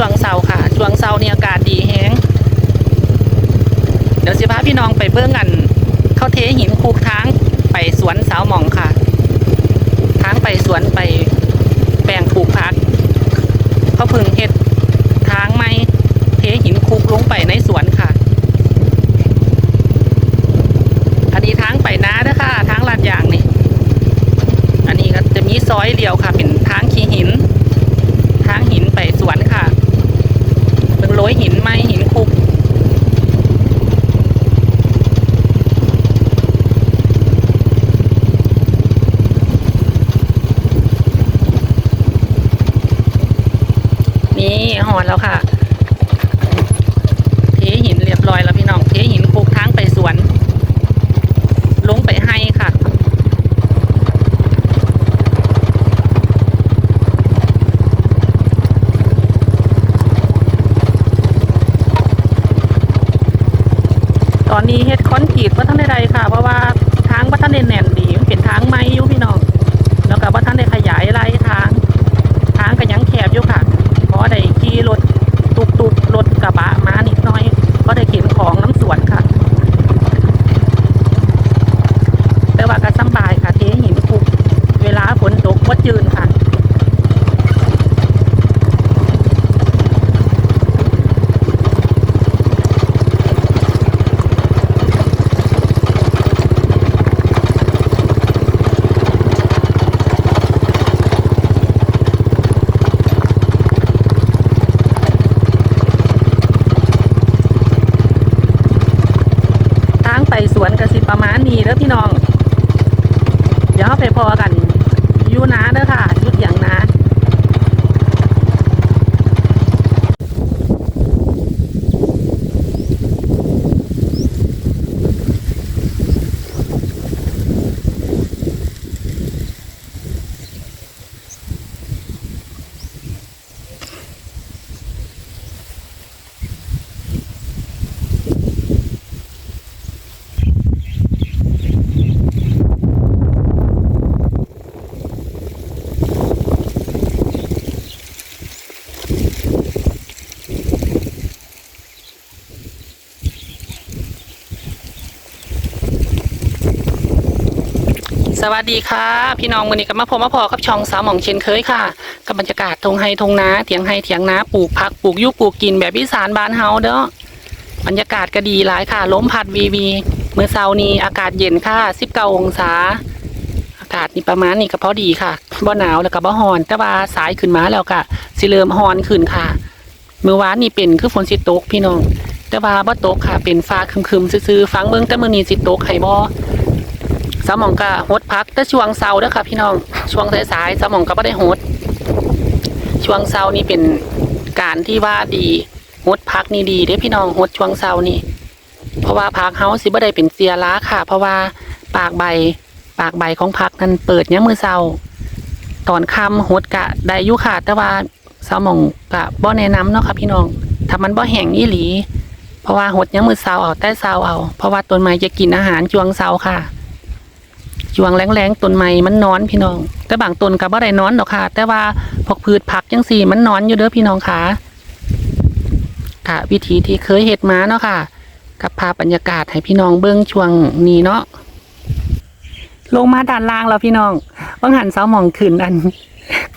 ช่วงเช้าค่ะ ช่วงเช้านี่อากาศดีแห้งเดี๋ยวสิพาพี่น้องไปเบื้องกัน เข้าเทหินคูกทางไปสวนสาวหมองค่ะ ทางไปสวนไปแปลงปลูกพักเขาพึ่งเฮ็ดทางไม่เทหินคูกลงไปในสวนค่ะ อันนี้ทางไปนาเด้อค่ะ ทางลาดยางนี่ อันนี้ก็จะมีซอยเดียวค่ะ เป็นทางขี้หิน ทางหินไปสวนค่ะเป็นโรยหินไม้หินคุก นี่หอนแล้วค่ะ เทหินเรียบร้อยแล้วพี่น้อง เทหินคุกทางไปสวน ลงไปให้ค่ะตอนนี้เฮ็ดคอนกรีตว่าท่านใดๆค่ะ เพราะว่าทางว่าท่านได้แน่นดีมันเป็นทางไม้อยู่พี่น้อง แล้วก็ว่าท่านได้ขยายไรทาง ทางก็ยังแคบอยู่ค่ะเพราะได้ขี่รถตุกตุกๆรถกระบะมานิดหน้อย ก็ได้เข็นของน้ำสวนค่ะ แต่ว่าก็สำบายค่ะ เทหินคุกเวลาฝนตกวัดยืนค่ะ ทางไปสวนกสิประมาณนี้เด้อพี่น้อง เดี๋ยวเราไปพ อกันอยูนาเด้อค่ะยุดอย่างนาส วัสดีค่ะ พี่น้องมือนี้ก็มาพบมาพอกับช่องสาวหมองเชนเคยค่ะ กับบรรยากาศทงไฮทงนาเถียงไฮเถียงนาปลูกผักปลูกยุปลูกกินแบบอีสานบ้านเฮาเด้อบรรยากาศก็ดีหลายค่ะล้มพัดวีวีเมื่อเช้านี้อากาศเย็นค่ะ19องศา อากาศนี่ประมาณนี้ก็พอดีค่ะบ่หนาวแล้วก็บ่ฮ้อนแต่ว่าสายขึ้นมาแล้วก็สิเริ่มฮ้อนขึ้นค่ะ เมื่อวานนี่เป็นคือฝนสิตกพี่น้อง แต่ว่าบ่ตกค่ะเป็นฟ้าครึมๆซื่อๆฟังเบิ่งแต่มือนี้สิตกให้บ่ สมองก็หดพักแต่ช่วงเช้าเด้อค่ะพี่น้องช่วงสายๆสมองก็บ่ได้หดช่วงเช้านี่เป็นการที่ว่าดีหดพักนี่ดีเด้พี่น้องหดช่วงเช้านี่ เพราะว่าพักเฮาสิบ่ได้เป็นเสียล้าค่ะ เพราะว่าปากใบปากใบของพักนั้นเปิดเนี่ยามมือเช้าตอนค่ำหดกะได้ยู่ค่ะแต่ว่าสมองกะบ่แนะนำเนาะค่ะพี่น้องถ้ามันบ่แห้งอีหลี เพราะว่าหดเนี่ยามมือเช้าเอาแต่เช้าเอา เพราะว่าต้นไม้จะกินอาหารช่วงเช้าค่ะ ช่วงแรงๆต้นไม้มันนอนพี่น้อง แต่บางต้นก็บ่ได้นอนหรอกค่ะ แต่ว่าพวกพืชผักจังซี่มันนอนอยู่เด้อพี่น้องค่ะค่ะ วิธีที่เคยเฮ็ดมาเนาะค่ะ กับภาบรรยากาศให้พี่น้องเบิ่งช่วงนี้เนาะลงมาด้านล่างแล้วพี่น้องบังหันเสาหมองขึ้นอัน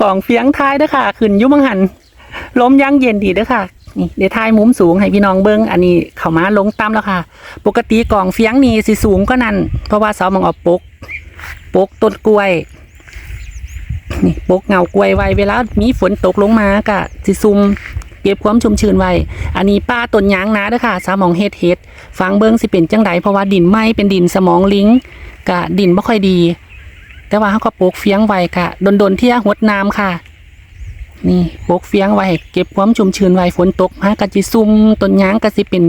กล่องเฟียงท้ายเด้อค่ะขึ้นยุบังหันล้มยั่งเย็นดีเด้อค่ะนี่เดี๋ยวท้ายมุมสูงให้พี่น้องเบิ้งอันนี้เข้ามาลงต่ำแล้วค่ะ ปกติกล่องเฟียงนี่สิสูงก็นั่นเพราะว่าเสาหมองเอาปก ปกต้นกล้วย นี่ปกเงากล้วยไว้เวลา มีฝนตกลงมากะสิซุมเก็บความชุ่มชื้นไว้ อันนี้ป้าต้นยางนาเด้อค่ะ สมองเฮ็ดเฮ็ดฟังเบิ้งสิเป็นจังไดเพราะว่าดินไหมเป็นดินสมองลิงกะดินบ่ค่อยดี แต่ว่าเขาก็ปลูกเฟียงไว้กะดนๆเที่ยหดน้ำค่ะ นี่ปลูกเฟียงไว้เก็บความชุ่มชื้นไว้ฝนตกมากะจิซุ่มต้นยางก็สิเป็น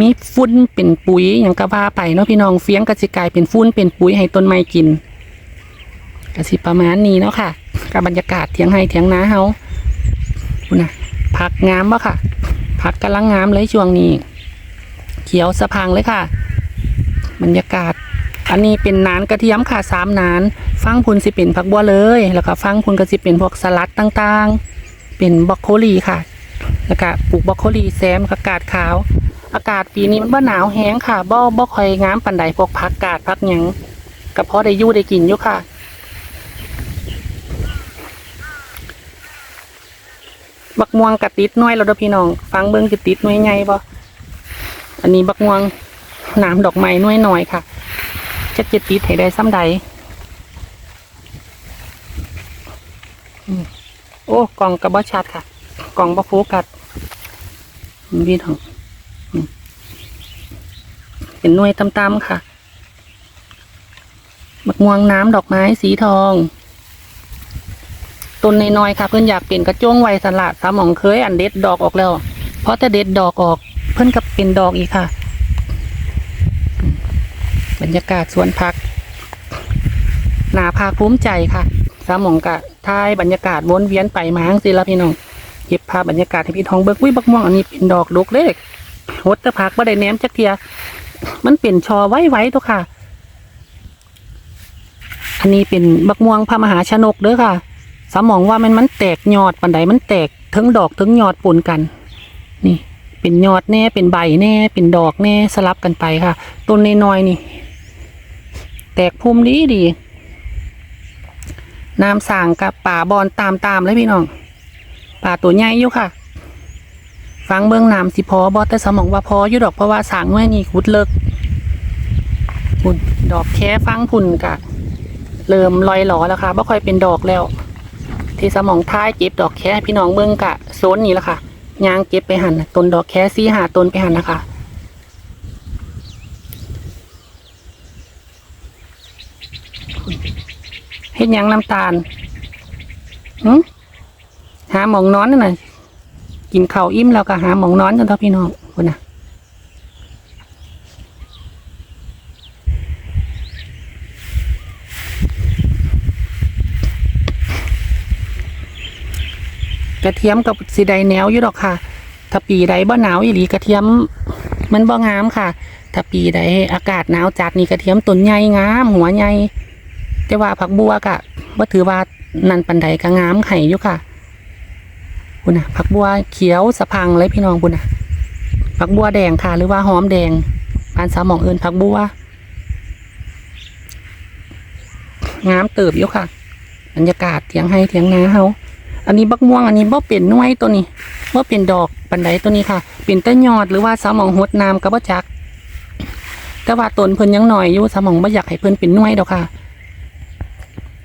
มีฟุ้นเป็นปุ๋ยอย่างก็ว่าไปเนาะพี่น้องเฟียงก็สิกลายเป็นฟุ้นเป็นปุ๋ยให้ต้นไม้กินก็สิประมาณนี้เนาะค่ะกับบรรยากาศเถียงให้เถียงนาเฮาคุณนะผักงามบ่ค่ะผักกำลังงามเลยช่วงนี้ เขียวสะพังเลยค่ะ บรรยากาศ อันนี้เป็นนานกระเทียมค่ะสามนาน ฟังพุนสิเป็นผักบัวเลย แล้วก็ฟังพุนก็สิเป็นพวกสลัดต่างๆ เป็นบรอกโคลีค่ะ แล้วก็ปลูกบรอกโคลีแซมกับกาดขาว อากาศปีนี้มันบ่หนาวแห้งค่ะบ่บ่ค่อยงามปานใดพวกผักกาดผักหยังก็พอได้ยู่ได้กินอยู่ค่ะ บักม่วงกะติดน้อยแล้วเด้อพี่น้อง ฟังเบิ่งจะติดน่วยใหญ่บ่อันนี้บักม่วงน้ำดอกไม้น่วยน้อยค่ะจะจะติดให้ได้ซ้ำใดโอ้กล่องกระบอชัดค่ะ กล่องบอโฟกัสพี่น้องอืม เป็นหน่วยต่ำๆค่ะบักม่วงน้ำดอกไม้สีทองต้นน้อยๆค่ะ เพื่อนอยากเปลี่ยนกระจ้งไวสลัดสามองเคยอันเด็ดดอกออกแล้ว เพราะแต่เด็ดดอกออกเพื่อนกับเป็นดอกอีกค่ะ บรรยากาศสวนพักหนาภาภูมิใจค่ะสามองกะท้ายบรรยากาศวนเวียนไปมางสิละพี่น้องเก็บภาพบรรยากาศให้พี่ทองเบิกวิบักม่วงอันนี้เป็นดอกดกเล็กหดแตะพักบ่ได้แหนมจักเทีย มันเป็นชอไว้ไว้ตัวค่ะ อันนี้เป็นบักม่วงพระมหาชนกเด้อค่ะ สมองว่ามันมันแตกยอดปันใดมันแตกทั้งดอกทั้งยอดปนกัน นี่ เป็นยอดแน่เป็นใบแน่ เป็นดอกแน่สลับกันไปค่ะ ต้นน้อยๆนี่ แตกพุ่มดีดีน้ำสางกับป่าบอนตามตามๆเลยพี่น้องป่าตัวใหญ่อยู่ค่ะ ฟังเบื้องน้ำสิพอบอแต่สมองว่าพออยู่ดอกเพราะว่าสางน้อยนี่ขุดเลิกพุ่นดอกแค่ฟังพุ่นกะเริ่มลอยหลอแล้วค่ะบ่ค่อยเป็นดอกแล้ว ที่สมองท้ายเก็บดอกแค่พี่น้องเบิ่งกะโซนนี้ละค่ะยางเก็บไปหันต้นดอกแค่ซี่หาต้นไปหันนะคะเฮ็ดยังน้ำตาลหึหาหมองนอนนั่นน่ะ กินข้าวอิ่มแล้วก็หาหมองนอนกันเถอะพี่น้องคุณน่ะกระเทียมกับสีใดแนวอยู่ดอกค่ะ ถ้าปีใดบ่หนาวอีหลีกระเทียมมันบ่งามค่ะ ถ้าปีใดอากาศหนาวจัดนี่กระเทียมต้นใหญ่งาม หัวใหญ่แต่ว่าผักบัวกะบ่ถือว่านันปันใดก็งามไข่อยู่ค่ะ คุณน่ะผักบัวเขียวสะพังเลยพี่น้องคุณน่ะผักบัวแดงค่ะ หรือว่าหอมแดงปานสาวหมองเอินผักบัวงามเติบอยู่ค่ะ บรรยากาศเถียงให้เถียงนาเฮาอันนี้บักม่วงอันนี้บ่เป็นน่วยตัวนี้บ่เป็นดอกปันไดตัวนี้ค่ะ เป็นแต่ยอดหรือว่าสาวหมองหดน้ำก็บ่จัก แต่ว่าต้นเพิ่นยังหน่อยอยู่สาวหมองบ่อยากให้เพิ่นเป็นน่วยดอกค่ะ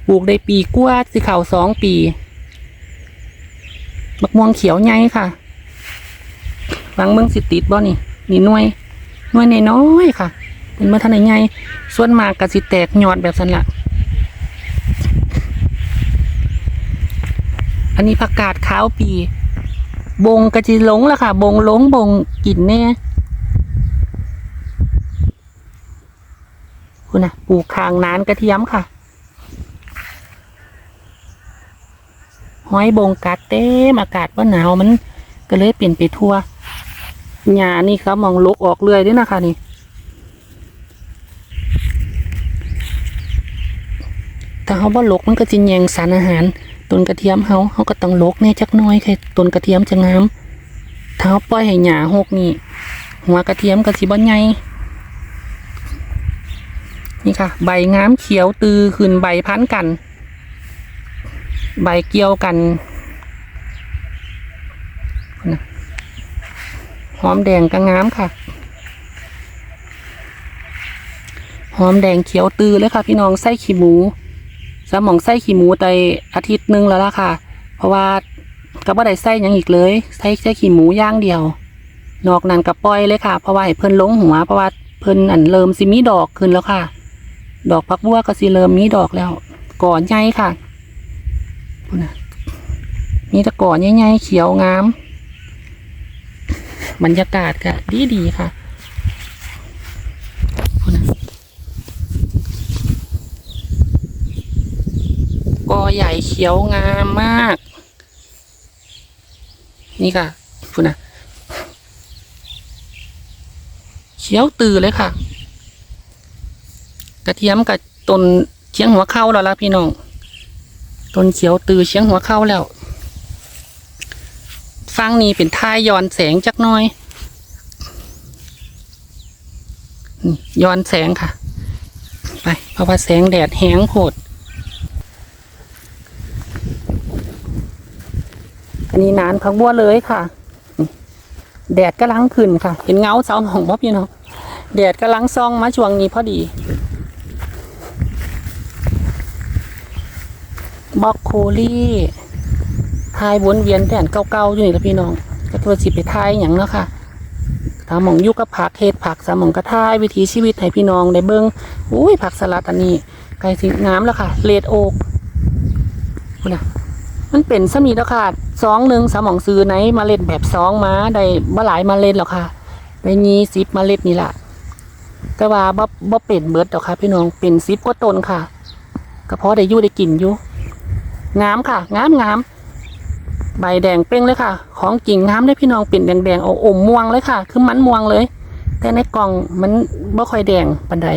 ปลูกได้ปีกว่าสิเข้าสองปี บักม่วงเขียวใหญ่ค่ะฟังเบิ่งสิติดบ่นี่นี่น่วยน่วยในน้อยค่ะ เป็นเมาทันได้ใหญ่ส่วนมากก็สิแตกยอดแบบนั้นละอันนี้ผักกาดขาวปี บงกระจิหลงล้วค่ะ บงหลงบงกินแน่คุณนะปลูกคางนานกระเทียมค่ะ ห้อยบงกัดเต็มอากาศว่าหนาวมันก็เลยเปลี่ยนไปทั่วหญ้านี่เขามองลกออกเรื่อยด้วยนะคะนี่ถ้าเขาบ่ลกมันก็จะแยงสารอาหารต้นกระเทียมเขาเขาก็ต้องลกแน่จักหน้อยค่ะต้นกระเทียมจะงามถ้าเขาปล่อยให้หญ้าหกนี่หัวกระเทียมก็สิบ่ใหญ่นี่ค่ะ ใบงามเขียวตือขึ้นใบพันกัน ใบเกี่ยวกันหอมแดงก็งามค่ะ หอมแดงเขียวตือเลยค่ะ พี่น้องไส้ขี้หมูสมองไส้ขี้หมูไปอาทิตย์หนึงแล้วล่ะค่ะ เพราะว่าก็บ่ได้ไส้ยังอีกเลยไส้ไส้ขี้หมูย่างเดียว นอกนั้นก็ปล่อยเลยค่ะ เพราะว่าเพิ่นลงหัวเพราะว่าเพิ่นอันเริ่มสิมีดอกขึ้นแล้วค่ะ ดอกพักบัวก็สิเริ่มมีดอกแล้วก่อนใหญ่ค่ะ นะมีต่ก่อนใหญ่ๆเขียวงาม บรรยากาศก็ดีดีๆค่ะนะกอใหญ่เขียวงามมาก นี่ค่ะคุณนะเขียวตือเลยค่ะ กระเทียมกับต้นเชียงหัวเข้าแล้วล่ะพี่น้อง ต้นเขียวตือเชียงหัวเข้าแล้ว ฟังนี้เป็นท้ายย้อนแสงจักน้อยย้อนแสงค่ะ ไปเพราะว่าแสงแดดแห้งโพดอันนี้นานพักบัวเลยค่ะ แดดกำลังขึ้นค่ะ เห็นเงาเสาหองบ่พี่น้องแดดกำลังซองมาช่วงนี้พอดี บล็อกโคลี่ทายวนเวียนแผ่นเก่าๆอยู่นี่ละพี่น้องก็ตัวสิไปทายอย่างเนาะค่ะถามหมองยุกกับผักเฮ็ดผักสามหมองกระทายวิถีชีวิตให้พี่น้องได้เบิ่งอุ้ยผักสลัดอันนี้ไก่สีน้ำแล้วค่ะเลดโอกคุณน่ะมันเป็นสมีแล้วค่ะซองหนึ่งสมองซื้อไหนเมาเล็ดแบบซองมาได้บ่หลายมาเล็ดหรอกค่ะได้ยี่สิบเมาเล็ดนี่แหละแต่ว่าบ่บ่เป็นเบิร์ดหรอกค่ะ พี่น้องเป็นสิบกว่าต้นค่ะ ก็เพราะได้ยู่ได้กินอยู่ งามค่ะ งามงามใบแดงเป้งเลยค่ะ ของจริงงามเลยพี่น้องเป็นแดงๆเอาอมม่วงเลยค่ะ คือมันม่วงเลย แต่ในกล่องมันบ่ค่อยแดงปานใด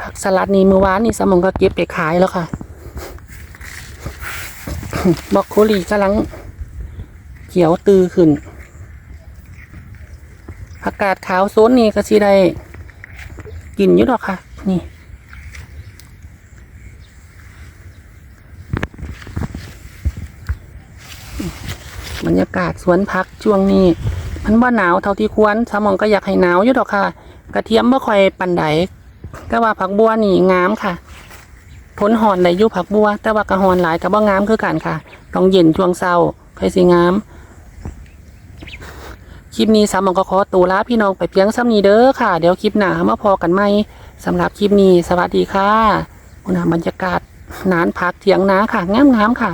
ผักสลัดนี่มือวานนี่สมองก็เก็บไปขายแล้วค่ะบอกโคลีกำลังเขียวตือขึ้นอากาศขาวโซนนี้ก็สิได้กินอยู่ดอกค่ะ นี่ รรยากาศสวนพักช่วงนี้ มันว่าหนาวเท่าที่ควรสมองก็อยากให้หนาวอยู่ดอกค่ะ กระเทียมบ่ค่อยปันไดแต่ว่าผักบัวนี่งามค่ะผลหอนได้อยู่ผักบัว แต่ว่ากระหอนหลายกับบ่งามคือกันค่ะ ต้องเย็นช่วงเช้าค่อยสิงามคลิปนี้สามองก็ขอตัวลาพี่น้องไปเพียงซ้ำนี้เด้อค่ะ เดี๋ยวคลิปหน้ามาพอกันไหมสำหรับคลิปนี้ สวัสดีค่ะคุณบรรยากาศนานพักเถียงนาค่ะงามๆค่ะ